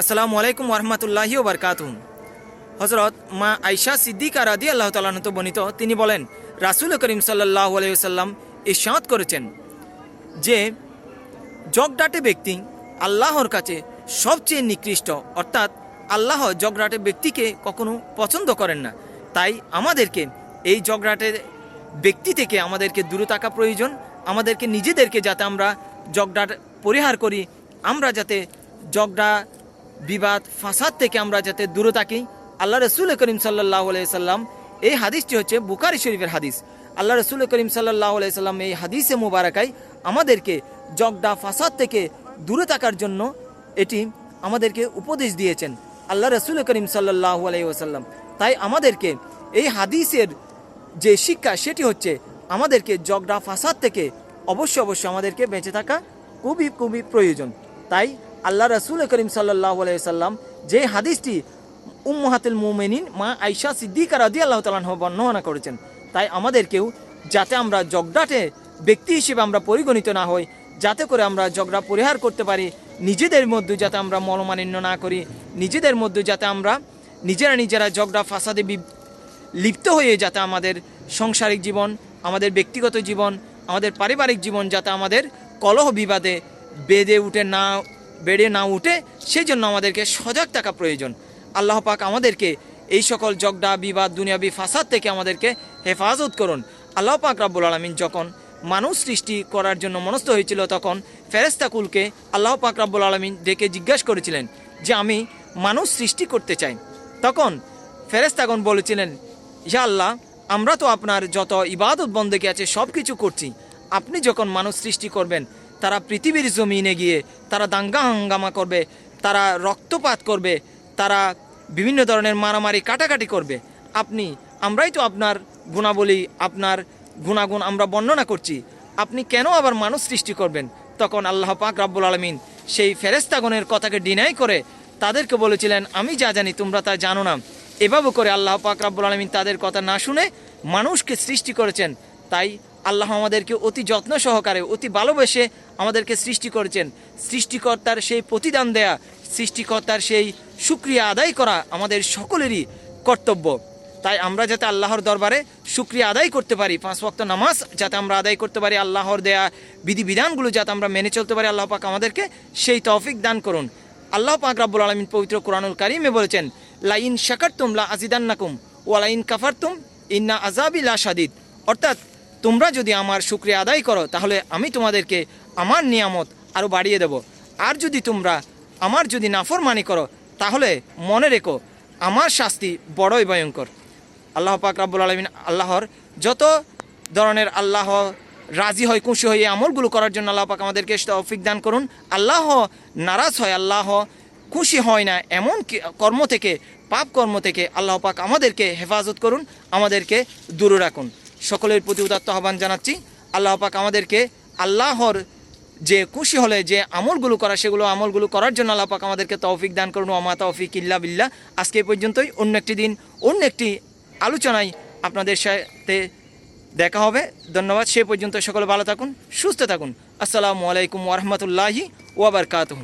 আসসালামু আলাইকুম ওরহমতুল্লাহি ওবরকাতুম হজরত মা আইসা সিদ্দিকা রাদি আল্লাহ তালাহত বর্ণিত, তিনি বলেন, রাসুল করিম সাল্লাহ আলাইসাল্লাম ইরশাদ করেছেন যে জগডাটে ব্যক্তি আল্লাহর কাছে সবচেয়ে নিকৃষ্ট, অর্থাৎ আল্লাহ জগরাটে ব্যক্তিকে কখনো পছন্দ করেন না। তাই আমাদেরকে এই জগরাটের ব্যক্তি থেকে আমাদেরকে দূরে থাকা প্রয়োজন, আমাদেরকে নিজেদেরকে যাতে আমরা জগডাট পরিহার করি, আমরা যাতে জগডা বিবাদ, ফাসাদ থেকে আমরা যাতে দূরে থাকি। আল্লাহ রসুল করিম সাল্লাহ সাল্লাম, এই হাদিসটি হচ্ছে বুকারি শরীফের হাদিস। আল্লাহ রসুল করিম সাল্লাহ সাল্লাম এই হাদিসে মুবারাকাই আমাদেরকে জগডা ফাসাদ থেকে দূরে থাকার জন্য এটি আমাদেরকে উপদেশ দিয়েছেন আল্লাহ রসুল করিম সাল্লাহ আলাইসাল্লাম তাই আমাদেরকে এই হাদিসের যে শিক্ষা, সেটি হচ্ছে আমাদেরকে জগডা ফাসাদ থেকে অবশ্যই অবশ্যই আমাদেরকে বেঁচে থাকা খুবই খুবই প্রয়োজন। তাই আল্লাহ রসুল করিম আলাইসাল্লাম যে হাদিসটি উম্মাহাতুল মুমিনিন মা আইসা সিদ্দিকা রাদি আল্লাহ তালাহ বর্ণনা করেছেন, তাই আমাদেরকেও যাতে আমরা জগডাটে ব্যক্তি হিসেবে আমরা পরিগণিত না হই, যাতে করে আমরা ঝগড়া পরিহার করতে পারি, নিজেদের মধ্যে যাতে আমরা মনোমালিন্য না করি, নিজেদের মধ্যে যাতে আমরা নিজেরা নিজেরা ঝগড়া ফাসাদে লিপ্ত হয়ে যাতে আমাদের সাংসারিক জীবন, আমাদের ব্যক্তিগত জীবন, আমাদের পারিবারিক জীবন যাতে আমাদের কলহ বিবাদে বেদে উঠে না বেড়ে না উঠে সেই জন্য আমাদেরকে সজাগ থাকা প্রয়োজন। আল্লাহ পাক আমাদেরকে এই সকল জগডা বিবাদ, দুনিয়াবি ফাসাদ থেকে আমাদেরকে হেফাজত করুন। আল্লাহ পাক রাব্বুল আলমিন যখন মানুষ সৃষ্টি করার জন্য মনস্থ হয়েছিল তখন ফেরেস্তাকুলকে আল্লাহ পাক রাব্বুল আলমিন ডেকে জিজ্ঞাসা করেছিলেন যে, আমি মানুষ সৃষ্টি করতে চাই। তখন ফেরেস্তাগণ বলেছিলেন, ইয়া আল্লাহ, আমরা তো আপনার যত ইবাদত বন্দেকে আছে সব কিছু করছি। আপনি যখন মানুষ সৃষ্টি করবেন তারা পৃথিবীর জমিনে গিয়ে তারা দাঙ্গা হাঙ্গামা করবে, তারা রক্তপাত করবে, তারা বিভিন্ন ধরনের মারামারি কাটাকাটি করবে। আপনি, আমরাই তো আপনার গুণাবলী, আপনার গুণাগুণ আমরা বর্ণনা করছি। আপনি কেন আবার মানুষ সৃষ্টি করবেন? তখন আল্লাহ পাক রাব্বুল আলমিন সেই ফেরেস্তাগণের কথাকে ডিনাই করে তাদেরকে বলেছিলেন, আমি যা জানি তোমরা তা জানো না। এভাবে করে আল্লাহ পাক রাব্বুল আলমিন তাদের কথা না শুনে মানুষকে সৃষ্টি করেছেন। তাই আল্লাহ আমাদেরকে অতি যত্ন সহকারে, অতি ভালোবেসে আমাদেরকে সৃষ্টি করেছেন। সৃষ্টিকর্তার সেই প্রতিদান দেয়া, সৃষ্টিকর্তার সেই সুক্রিয়া আদায় করা আমাদের সকলেরই কর্তব্য। তাই আমরা যাতে আল্লাহর দরবারে সুক্রিয়া আদায় করতে পারি, পাঁচ ওয়াক্ত নামাজ যাতে আমরা আদায় করতে পারি, আল্লাহর দেয়া বিধিবিধানগুলো যাতে আমরা মেনে চলতে পারি, আল্লাহ পাক আমাদেরকে সেই তৌফিক দান করুন। আল্লাহ পাক রাব্বুল আলমিন পবিত্র কোরআনুল কারিমে বলেছেন, লাইন শাকারতুম লা আজিদান্নাকুম ওয়ালাইন কাফারতুম ইন্না আজাবি লা শাদিদ। অর্থাৎ তোমরা যদি আমার শুক্রিয়া আদায় করো, তাহলে আমি তোমাদেরকে আমার নিয়ামত আরও বাড়িয়ে দেব। আর যদি তোমরা আমার যদি নাফরমানি করো, তাহলে মনে রেখো, আমার শাস্তি বড়ই ভয়ঙ্কর। আল্লাহ পাক রাব্বুল আলমিন আল্লাহর যত ধরনের আল্লাহ রাজি হয়, খুশি হয় আমলগুলো করার জন্য আল্লাহ পাক আমাদেরকে তৌফিক দান করুন। আল্লাহ নারাজ হয়, আল্লাহ খুশি হয় না, এমন কর্ম থেকে, পাপ কর্ম থেকে আল্লাহ পাক আমাদেরকে হেফাজত করুন, আমাদেরকে দূরে রাখুন। সকলের প্রতি উদাত্ত আহ্বান জানাচ্ছি। আল্লাহ পাক আমাদেরকে আল্লাহর যে খুশি হলে যে আমলগুলো করা, সেগুলো আমলগুলো করার জন্য আল্লাহ পাক আমাদেরকে তৌফিক দান করুন। আমা তৌফিক ইল্লা বিল্লা আজকে পর্যন্তই। অন্য একটি দিন, অন্য একটি আলোচনায় আপনাদের সাথে দেখা হবে। ধন্যবাদ। সে পর্যন্ত সকলে ভালো থাকুন, সুস্থ থাকুন। আসসালামু আলাইকুম ওরহমতুল্লাহি ওয়াবারকাতুহ